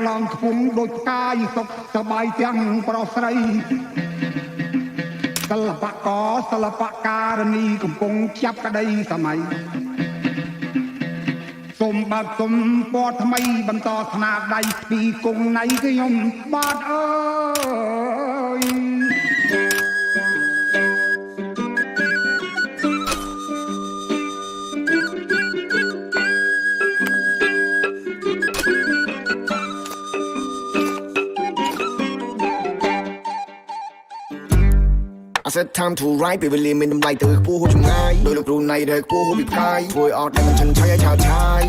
រះឡើងខ្ពង់ដូចផ្កាយសុខសប្បាយទាំងប្រុសស្រីសិល្បករសិល្បការនីកំពុងចាប់ក្តីសម័យសូមបើកសុំពណ៌ថ្មីបន្តស្នាដៃពីគង់ណៃខ្ញុំបាទអើយ I said time to ride ពេលវេលាមានតម្លៃទៅខ្ពស់ហួសចម្ងាយដោយលោកគ្រូណៃដែលខ្ពស់ហួសពីផ្កាយធ្វើអត់តែមិនចិនឆៃឲ្យឆាវឆាយ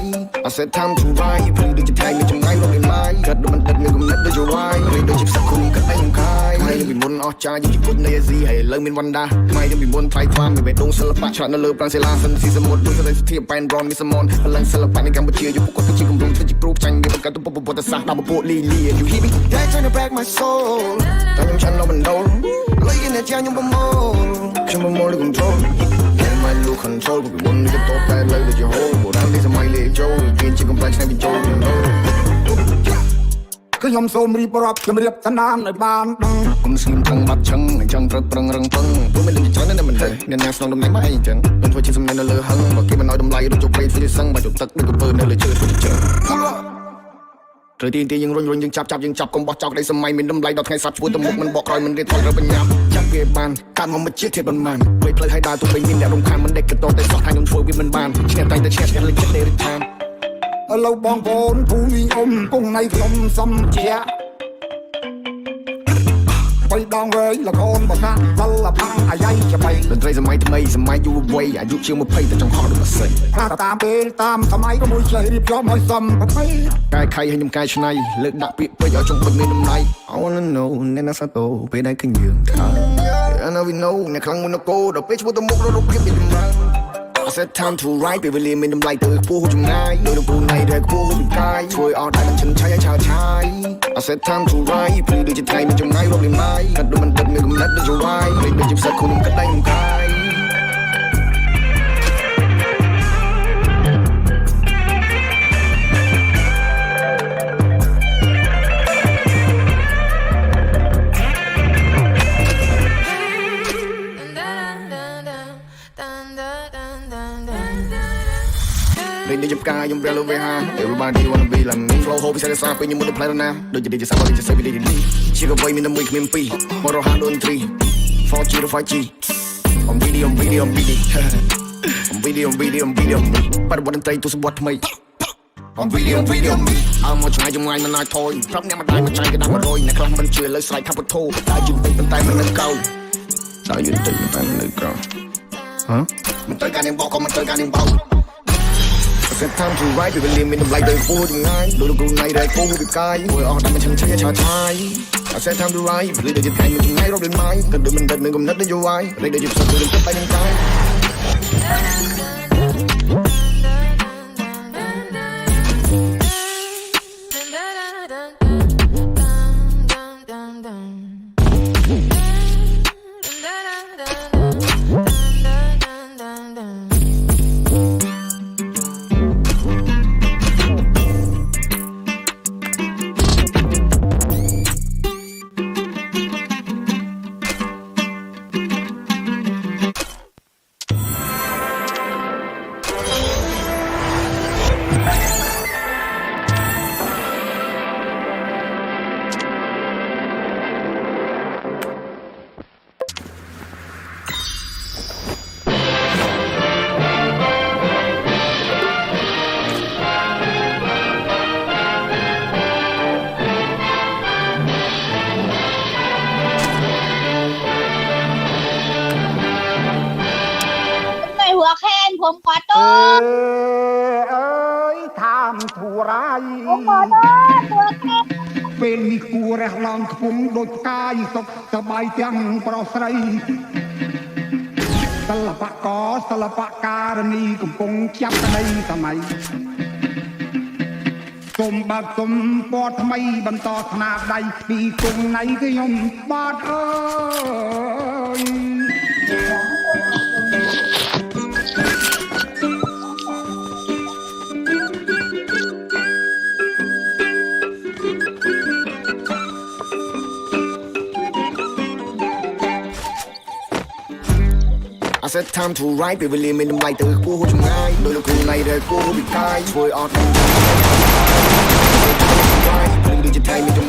I said time to ride ព្រឺដូចជាថ្ងៃមានចម្ងាយរកលេម៉ាយកាត់ដូចមិនទឹកមានគំនិតដូចជាវាយរៀនដូចជាផ្សឹកគុំកាត់ដៃក្នុងខាយថ្ងៃពីមុនអស់ចាយើងជាពុទ្ធនៃអាស៊ីហើយឥឡូវមានវណ្ដាថ្ងៃយើងពីមុនថ្លៃខ្វាមមានបេះដូងសិល្បៈឆ្លាតនៅលើប្រាំងសិលាសិនស៊ីសមុទ្រដូចសេរីសធាបែនរ៉នមានសមនបលាំងសិល្បៈនៅកម្ពុជាយុគគាត់គឺជាគំរូធ្វើជាគ្រូចាញ់មានបង្កើតទៅពុទ្ធពុទ្ធសាសនាដល់ពពួកលីលី You hear me That trying to break my soul តែខ្ញុំឆាន់នៅមិនដូល លុយគេអ្នកជាខ្ញុំប្រមូលខ្ញុំប្រមូលលើ control ខ្ញុំមិនលូ control ពីមុនទៅតតែលើដូចជាហូបុរាណពីសម័យលេចូលគេជាកំប្លែងឆ្នាំពីចូល you know គឺខ្ញុំសូមរៀបរាប់ជំរាបស្នាមឲ្យបានដឹងគុំស្ងៀមថងបាត់ឆឹងអញ្ចឹងត្រូវប្រឹងរឹងពឹងព្រោះមិនដឹងច្រើនណាស់មិនទេអ្នកណាស្នងតំណែងមកអីអញ្ចឹងមិនធ្វើជាសំណេរនៅលើហឹងបើគេមិនឲ្យតម្លៃដូចជោគពេកធ្វើជាសឹងបើជោគទឹកដូចកពើនៅលើជើងធ្វើជាជើង ត្រូវទីទីយើងរុញរុញយើងចាប់ចាប់យើងចាប់កុំបោះចោលក្តីសម័យមានតម្លៃដល់ថ្ងៃសັບឈួតទៅមុខមិនបកក្រោយមិនរៀនថយត្រូវបញ្ញាប់ចាប់វាបានកាត់មកមិនជាធាតប៉ុន្មានវេផ្លូវឲ្យដើរទោះបីមានអ្នករំខានមិនដេកកតតែសោះថាខ្ញុំធ្វើវាមិនបានឈ្នះតែតែឈ្នះឈ្នះលេចចិត្តទេរិទ្ធានឥឡូវបងប្អូនភូមិអ៊ំគង់នៃខ្ញុំសំជាបី ដងវែងលខនបកាវលផាំងអាយ៉ៃច្បៃតន្ត្រីសម័យថ្មីសម័យយុវវ័យអាយុជាង20តែចង់ហោះដូចម៉ាស៊ីនថាតាមពេលតាមសម័យក៏មួយឆ្លៃរៀបចំឲ្យសមប្រភេទកាយខៃឲ្យខ្ញុំកាយឆ្នៃលើកដាក់ពាក្យពេចឲ្យចង់ពេញមានតម្លៃ I wanna know អ្នកណាសាតូពេលដែលឃើញយើងថា I know we know អ្នកខ្លាំងមុននគរដល់ពេលឈ្មោះទៅមុខរករូបភាពមានចម្រើ ន I said time to ride ពេលវេលាមានតម្លៃទៅខ្ពស់ហួសចម្ងាយដោយលោកគ្រូណៃដែលខ្ពស់ហួសពីកាយធ្វើអត់តែមិនចិនឆៃឲ្យឆាវឆាយ I said time to ride ព្រឺដូចជាថ្ងៃមានចម្ងាយរកលេម៉ាយកាត់ដូចមិនទឹកមានកំណត់ដូចជាវាយលេងដូចជាផ្សឹកគុំកាត់ដៃក្នុងកាយ ផ្កាខ្ញុំព្រះលើវេហា Everybody wanna be like me flow ហូបពិសេសសាពេលខ្ញុំមុនទៅផ្លែរណាដូចជាដូចជាសាប់ដូចជាសេពីលីលីជាកបៃមានតែមួយគ្មានពីរមករហ័សដូចត្រី 4G ឬ 5G on video on video on video on video on video on video បាត់បត់តន្ត្រីទស្សនវត្តថ្មី on video on video អើមកឆ្ងាយចម្ងាយមិនអាចថយប្រាប់អ្នកម្ដាយមកចាយគេដាក់100អ្នកខ្លះមិនជឿលើស្រ័យខាប់ពុទ្ធោតែយឺតិចប៉ុន្តែមិននៅកោតែយឺតិចប៉ុន្តែមិននៅកោហ៎មិនត្រូវការនាងបោកក៏មិនត្រូវការនាងបោក Set time to ride ពេលវេលាមានតម្លៃទៅខ្ពស់ចម្ងាយដោយលោកគ្រូណៃដែលខ្ពស់ពីកាយធ្វើអស់តែមិនឈឹងឆៃឆាឆាយ I said time to ride ពេលដូចជាថ្ងៃមានចម្ងាយរក đến ម៉ាយគិតដូចមិនដឹកនឹងកំណត់នយោបាយលេខដូចជាផ្សឹកដូចទឹកតែនឹងកាយใน មគាត់ទៅអើយថាមធូរៃអូគាត់ទៅគាត់ទេពេលនេះគួររះឡងខ្ពងដូចផ្កាយសុខសបាយទាំងប្រុសស្រីសិល្បករសិល្បការនីកំពុងចាប់ក្តីសម័យុំបើកគុំពណ៌ថ្មីបន្តស្នាដៃពីគុំណៃខ្ញុំបាទអើយ said time to ride ពេលវេលាមានតម្លៃទៅគូហូចចម្ងាយដោយលោកគ្រូណៃដែលគូហូពីកាយធ្វើអត់ដល់ព្រឹងដូចជាថៃមានច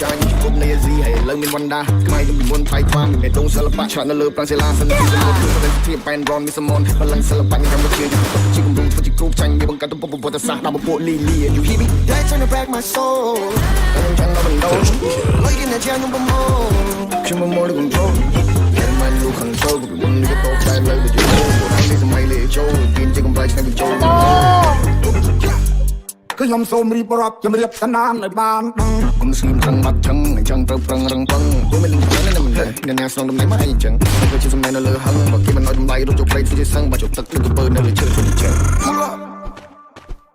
ចជាផ្សឹកគុំកាត់តែម៉ាយនៅពីមុនអស់ចាញ់គប់នៃអាស៊ីហើយឡើងមានវណ្ដាខ្មែរពីមុនថៃថ្វាំមានដងសិល្បៈឆ្លាតនៅលើប្រាំងសិលាសិនពីមុនគឺប្រទេសជាបែនរនមានសមនបលាំងសិល្បៈកម្ពុជាជាគំរូធ្វើជាគ្រូចាញ់មានបង្កើតទំពុកប្រវត្តិសាស្ត្រដល់ពពួកលីលី you hear me that's trying to break my soul តែខ្ញុំចាំដល់បណ្ដោលុយគេអ្នកជាខ្ញុំប្រមូលខ្ញុំប្រមូល control តែមិនលូ control គឺមុននេះក៏តែលើទៅជួយពួកឯងនេះសម័យលេចូលទៀនជាកំប្លែងឆ្នាំបញ្ចូល គឺខ្ញុំសូមរៀបរាប់ជំរាបស្នាមឲ្យបានដឹងគុំស្ងៀមរឹងបាត់ចឹងអញ្ចឹងត្រូវប្រឹងរឹងបឹងគុំមិនដឹងមិនដឹងអ្នកណាស្នងដំណេកមកអីចឹងវាជាសំណែននៅលើហឹងបើគេមិនឲ្យតម្លៃរត់យកព្រៃស្ទះសឹងបើជប់ទឹកទឹកបើនៅលើជើងខ្លួនចឹង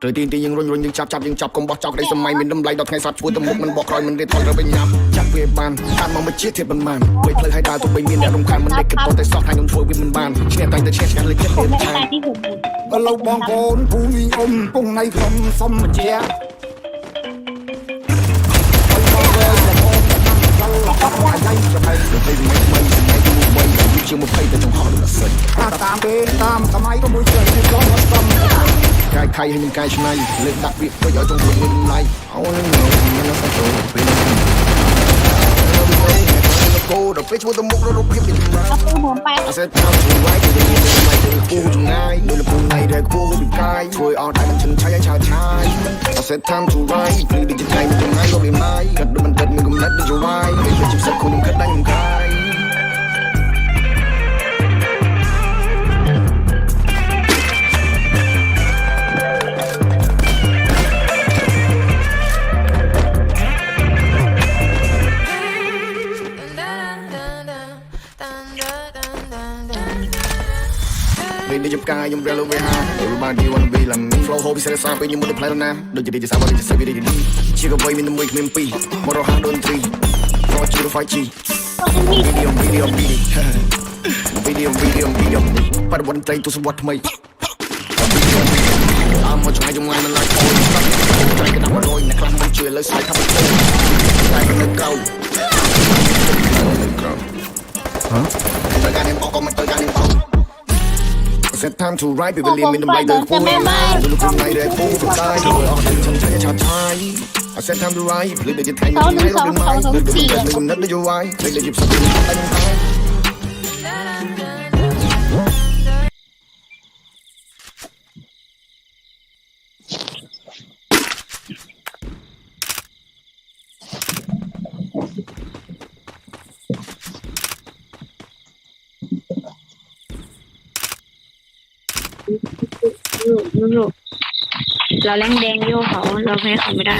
ត្រូវទីទីយើងរុញរុញយើងចាប់ចាប់យើងចាប់កុំបោះចោលក្តីសម័យមានតម្លៃដល់ថ្ងៃសត្វឈួរទៅមុខមិនបោះក្រោយមិនរៀតថយទៅវិញញ៉ាំចាប់វាបានតាមមកមកជាធៀបមិនបានពេលផ្លូវឲ្យដើរទៅវិញមានអ្នករំខានមិនដេកគិតតែសោះថាខ្ញុំធ្វើវាមិនបានឈ្នះតែតែឈ្នះឆ្កាត់លេខទៀតតែទី6 បើលោកបងប្អូនភូមិអ៊ំពងណៃខ្ញុំសុំបញ្ជាជាមួយភ័យតែចង្ហោដល់សិនតាមពេលតាមសម័យក៏មួយជើងទីក្រុងអត់សមកាយខៃហើយនឹងកាយឆ្នៃលើកដាក់ពាក្យពេចឲ្យចង់ខ្លួនមានលៃអូននឹងមិនសោះទៅពេល with a bitch with a move, little pimp in the ground. เอาปูหมุนไป I said, I'm too right, you didn't get it, like the fool tonight. You're the fool, like the fool, the guy. Boy, all time, I'm trying, trying, trying. I said, time to right, please, did you time, did you mind, don't be mine. Cut the man, cut me, come let me, you right. Bitch, you said, cool, cut, I'm guy. ខ្ញុំរៀលលោកវាហា Everybody wanna be like me Flow hobby សេរីសាពេលខ្ញុំមិនដឹងផ្លែណាដូចជាទីសាវរីជាសេវីរីនេះជាកវៃមានមួយគ្មានពីរមករហ័សដូនទ្រីរកជា 5G វីដេអូវីដេអូវីដេអូវីដេអូវីដេអូបរិវត្តត្រីទស្សវត្ថ្មីអាមកឆ្ងាយយំងាយមិនឡាយអូនត្រីកណ្ដាប់រយអ្នកខ្លះមិនជឿលើស្អីថាមិនទៅតែនៅកៅហ៎តែការនេះបោកក៏មិនទៅការនេះបោក Set time to ride ពេលវេលាមានតម្លៃទៅគូឯណាទៅលោកខ្លួនឯងដែលគូទៅកាយធ្វើអស់ទាំង chân ឆាយឆាឆាយ I set time to ride ភ្លេចដូចជាថ្ងៃមួយថ្ងៃរត់ពីម៉ាយដូចដូចតែគំនិតដូចយវាយភ្លេចដូចជាផ្សឹកតែខ្ញុំតែลูก ลูกเราแรงแดงโย่เขาเราแพ้เขาไม่ได้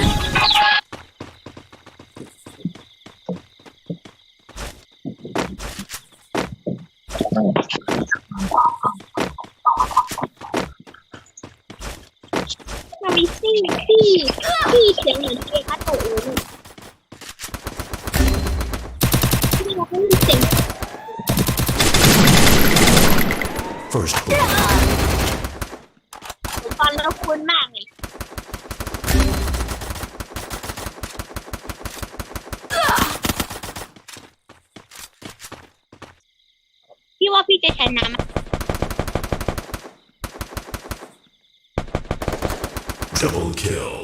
มันมีซี่ซี่ซี่เสียงเหมือนเอกาโตะเลยที่เราไม่มีเสียง First ตอนเราคุ้นมากเลย พี่ว่าพี่จะชนะไหม double kill.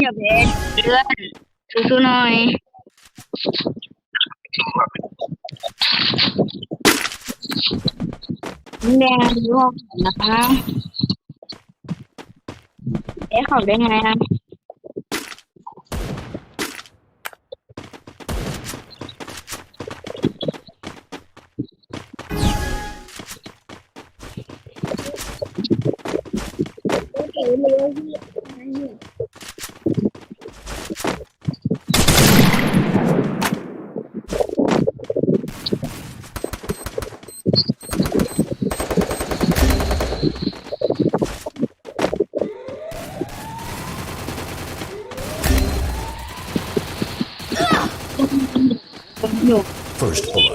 อย่าเบสเลื่อนสู้ๆหน่อยแดงโยกนะคะเอ๊ะเขาได้ไงอะ first bullet.